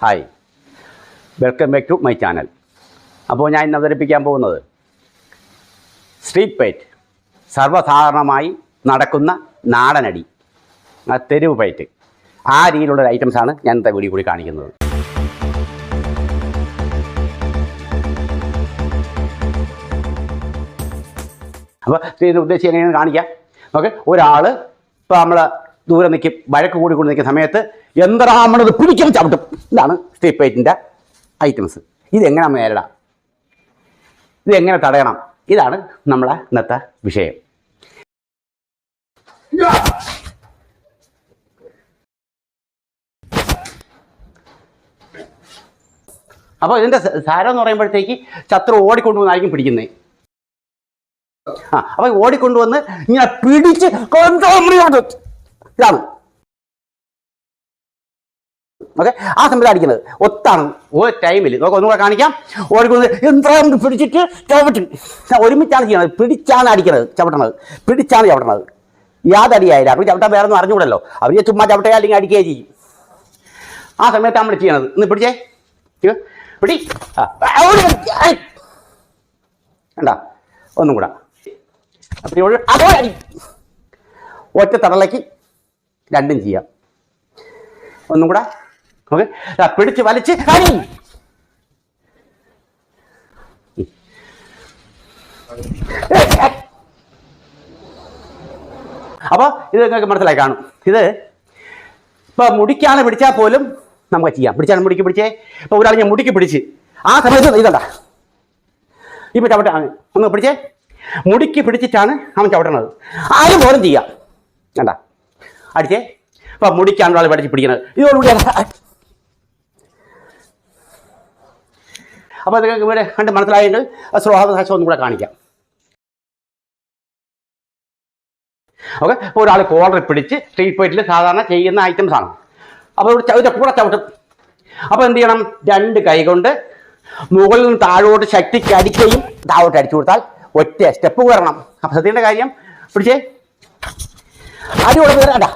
Hi. Welcome back to my channel. അപ്പോൾ ഞാൻ ഇന്ന് അവതരിപ്പിക്കാൻ പോകുന്നത് സ്ട്രീറ്റ് പൈറ്റ് സർവസാധാരണമായി നടക്കുന്ന നാടനടി ആ തെരുവ് പൈറ്റ് ആ രീതിയിലുള്ള ഒരു ഐറ്റംസാണ് ഞാൻ ഇന്നത്തെ വീഡിയോ കൂടി കാണിക്കുന്നത്. അപ്പോൾ ഇതിന് ഉദ്ദേശിച്ച് എങ്ങനെയാണ് കാണിക്കാം. ഓക്കെ ഒരാൾ ഇപ്പോൾ നമ്മൾ ദൂരെ നിൽക്കും വഴക്ക് കൂടി കൊണ്ട് നിൽക്കുന്ന സമയത്ത് എന്തരാമണത് പിടിക്കാൻ ചവിട്ടും? ഇതാണ് സ്ട്രീറ്റ് ഫൈറ്റിന്റെ ഐറ്റംസ് ഇതെങ്ങനെ നേരിടാം? ഇതെങ്ങനെ തടയണം? ഇതാണ് നമ്മളെ ഇന്നത്തെ വിഷയം. അപ്പോൾ ഇതിന്റെ സാരം എന്ന് പറയുമ്പോഴത്തേക്ക് ശത്രു ഓടിക്കൊണ്ടുവന്നായിരിക്കും പിടിക്കുന്നത് ആ അപ്പൊ ഓടിക്കൊണ്ടുവന്ന് ഇങ്ങനെ പിടിച്ച് ഇതാണ്. ഓക്കെ ആ സമയത്ത് അടിക്കുന്നത്. ഒത്താണ്. ഒരു ടൈമിൽ നമുക്ക് ഒന്നുകൂടെ കാണിക്കാം. ഓടിക്കുന്നത് യന്ത്രം പിടിച്ചിട്ട് ചവിട്ടി. ഒരുമിച്ചാണ് ചെയ്യുന്നത്. പിടിച്ചാണ് അടിക്കുന്നത്. ചവിട്ടണത്. പിടിച്ചാണ് ചവിട്ടണത്. യാതടിയായില്ല. അപ്പം ചവിട്ടാൻ വേറെ ഒന്നും അറിഞ്ഞുകൂടല്ലോ അവർ ചുമ്മാ ചവിട്ടുക അല്ലെങ്കിൽ അടിക്കുകയെ ചെയ്യും. ആ സമയത്ത് നമ്മൾ ചെയ്യണത്. ഇന്ന് പിടിച്ചേ. പിടി. വേണ്ട ഒന്നും കൂടെ അതോ അടി. ഒറ്റ തടലക്ക് രണ്ടും ചെയ്യാം. ഒന്നും കൂടെ ഓക്കെ പിടിച്ച് വലിച്ച്. അപ്പോൾ ഇത് നിങ്ങൾക്ക് മനസ്സിലായി കാണും. ഇത് ഇപ്പം മുടിക്കാണ് പിടിച്ചാൽ പോലും നമുക്ക് ചെയ്യാം. പിടിച്ചാണ് മുടിക്ക് പിടിച്ചേ? ഇപ്പോൾ ഒരാൾ ഞാൻ മുടിക്ക് പിടിച്ച്. ആ സമയത്ത് ഇതല്ല ഇപ്പം ചവിട്ട ഒന്ന് പിടിച്ചേ. മുടിക്ക് പിടിച്ചിട്ടാണ് അവൻ ചവിട്ടണത്. ആരും പോലും ചെയ്യാം. വേണ്ട അടിച്ചേ. ഇപ്പം മുടിക്കാണ് ഒരാൾ പിടിച്ച് പിടിക്കുന്നത് ഇതോടുകൂടി അപ്പോൾ നിങ്ങൾക്ക് ഇവിടെ കണ്ട് മനസ്സിലായെങ്കിൽ സ്രോഹാവകാശം ഒന്നും കൂടെ കാണിക്കാം. ഓക്കെ അപ്പോൾ ഒരാൾ കോളർ പിടിച്ച് സ്ട്രീറ്റ് ഫൈറ്റിൽ സാധാരണ ചെയ്യുന്ന ഐറ്റംസ് ആണ്. അപ്പോൾ ഇവിടെ ചവിട്ട കൂടെ ചവിട്ടും. അപ്പോൾ എന്ത് ചെയ്യണം? രണ്ട് കൈ കൊണ്ട് മുകളിൽ നിന്ന് താഴോട്ട് ശക്തിക്ക് അടിക്കുകയും താഴോട്ട് അടിച്ചു കൊടുത്താൽ ഒറ്റ സ്റ്റെപ്പ് കയറണം. അപ്പം ശ്രദ്ധിക്കേണ്ട കാര്യം പിടിച്ചേ. അടി കൊടുക്കുക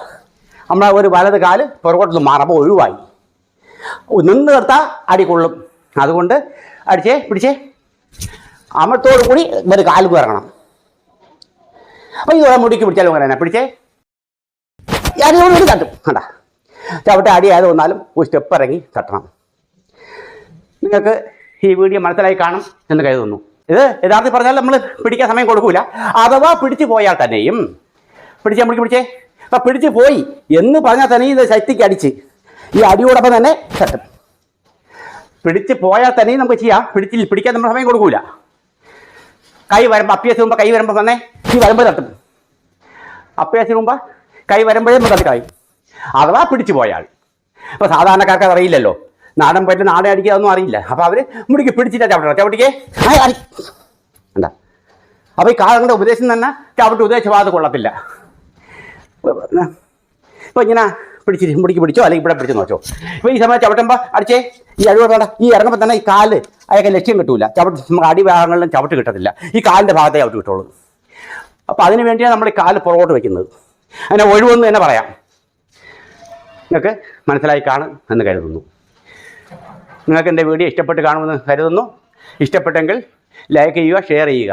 നമ്മളെ ഒരു വലത് കാൽ പുറകോട്ടൊന്ന് മറപ്പ് ഒഴിവായി. നിന്ന് നിർത്താൽ അടി കൊള്ളും. അതുകൊണ്ട് അടിച്ചേ പിടിച്ചേ. അമത്തോടു കൂടി ഇവർ കാലുക്ക് കയറണം അപ്പോൾ ഈ മുടിക്ക് പിടിച്ചാലും അങ്ങനെ പിടിച്ചേ. അടിയോട് കൂടി തട്ടും. കണ്ട? ചവിട്ട അടി ആയത് വന്നാലും ഒരു സ്റ്റെപ്പ് ഇറങ്ങി തട്ടണം. നിങ്ങൾക്ക് ഈ വീഡിയോ മനസ്സിലായി കാണും എന്ന് കരുതുന്നു. ഇത് യഥാർത്ഥത്തിൽ പറഞ്ഞാൽ നമ്മൾ പിടിക്കാൻ സമയം കൊടുക്കൂല. അഥവാ പിടിച്ചു പോയാൽ തന്നെയും. പിടിച്ചാൽ മുടിക്ക് പിടിച്ചേ. അപ്പം പിടിച്ചു പോയി എന്ന് പറഞ്ഞാൽ തന്നെ ഇത് ശക്തിക്ക് അടിച്ച് ഈ അടിയോടൊപ്പം തന്നെ തട്ടും. പിടിച്ച് പോയാൽ തന്നെയും നമുക്ക് ചെയ്യാം. പിടിച്ചില്ല പിടിക്കാൻ നമ്മൾ സമയം കൊടുക്കൂല. കൈ വരുമ്പോൾ അപ്പിയസിന് മുമ്പ് കൈ വരുമ്പോൾ തന്നെ ഈ വരുമ്പോൾ തട്ടും. അപ്പിയസിന് മുമ്പ് കൈ വരുമ്പോഴേ നമ്മൾ തട്ടിക്കളയും അഥവാ പിടിച്ചു പോയാൽ. ഇപ്പോൾ സാധാരണക്കാർക്ക് അറിയില്ലല്ലോ. നാടൻ പോയിട്ട് നാടൻ അടിക്കുക ഒന്നും അറിയില്ല. അപ്പോൾ അവർ മുടിക്ക് പിടിച്ചിട്ടാ ചവിട്ടണം. ചവിട്ടിക്കേ? അല്ല അപ്പോൾ ഈ കാലങ്ങളുടെ ഉപദേശം തന്നെ ചവിട്ട് ഉദ്ദേശിച്ചത് കൊള്ളത്തില്ല. ഇപ്പോൾ ഇങ്ങനെ പിടിച്ചിട്ട് മുടിക്ക് പിടിച്ചോ അല്ലെങ്കിൽ ഇവിടെ പിടിച്ചു നോച്ചോ. ഇപ്പോൾ ഈ സമയത്ത് ചവിട്ടുമ്പോൾ അടിച്ചേ ഈ അഴിവോടെ ഈ ഇറങ്ങുമ്പോൾ തന്നെ ഈ കാൽ അയാൾക്ക് ലക്ഷ്യം കിട്ടൂല. ചവിട്ട് നമുക്ക് അടിഭാഗങ്ങളിലും ചവിട്ട് കിട്ടത്തില്ല. ഈ കാലിന്റെ ഭാഗത്തെ ചവിട്ട് കിട്ടുള്ളൂ. അപ്പോൾ അതിന് വേണ്ടിയാണ് നമ്മൾ ഈ കാൽ പുറകോട്ട് വെക്കുന്നത്. അതിനെ ഒഴിവെന്ന് തന്നെ പറയാം. നിങ്ങൾക്ക് മനസ്സിലായി കാണും എന്ന് കരുതുന്നു. നിങ്ങൾക്ക് എന്റെ വീഡിയോ ഇഷ്ടപ്പെട്ട് കാണുമെന്ന് കരുതുന്നു. ഇഷ്ടപ്പെട്ടെങ്കിൽ ലൈക്ക് ചെയ്യുക ഷെയർ ചെയ്യുക.